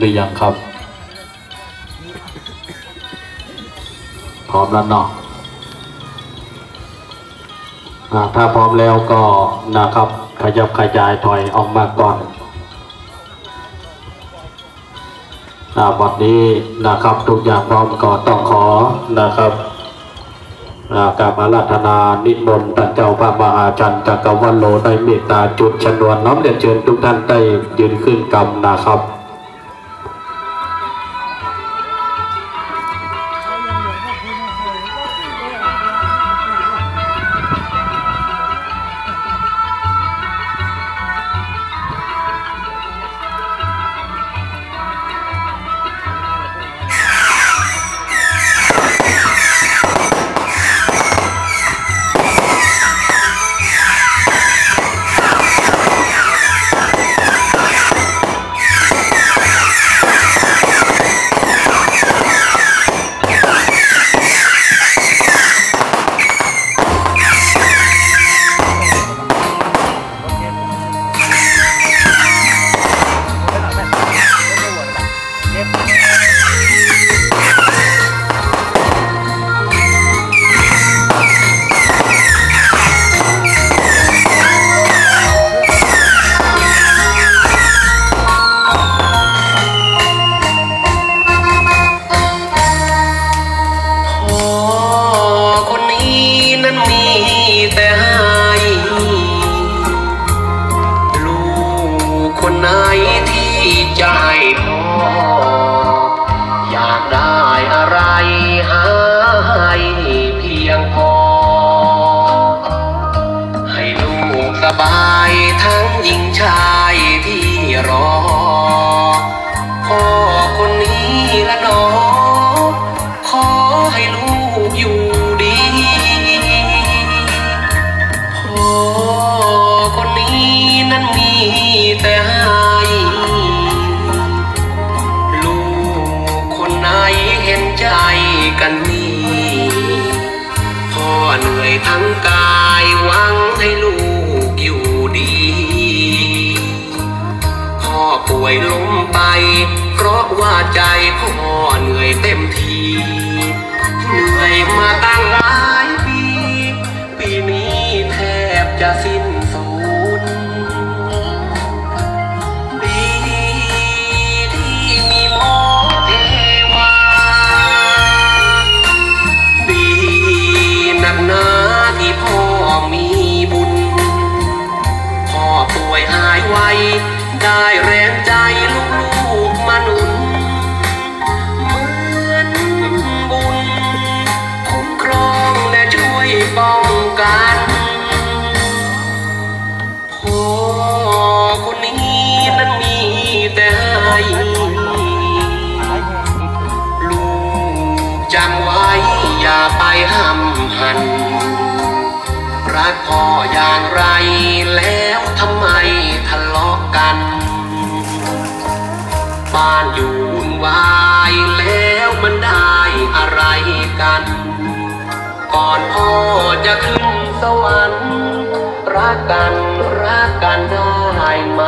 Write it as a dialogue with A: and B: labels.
A: หรือยังครับ พร้อมแล้วเนาะอ่าถ้าพร้อมแล้วก็นะครับ ขยับขยายถอยออกมาก่อนอาวันนี้นะครับทุกอย่างพร้อมก็ต้องขอนะครับอ่ากราบอาราธนานิมนต์ท่านเจ้าพระมหาจันทร์จักรวรรโลได้เมตตาจุดชนวนน้อมเรียนเชิญทุกท่านได้ยืนขึ้นกรรมนะครับ
B: ไหนที่ใจพออยากได้อะไรให้เพียงพอ ให้ลูกสบายทั้งหญิง กันนี่พ่อเหนื่อยทั้งกายหวังให้ลูกอยู่ดี พ่อป่วยล้มไป เพราะว่าใจพ่อเหนื่อยเต็มที ได้แรงใจลูกๆมาหนุนเหมือนบุญคุ้มครองและช่วยป้องกันพ่อคนนี้นั้นมีแต่ให้ลูกจำไว้อย่าไปห้ามหันรักพ่ออย่างไร กัน ก่อนพ่อจะขึ้นสวรรค์รักกันรักกันได้ไหม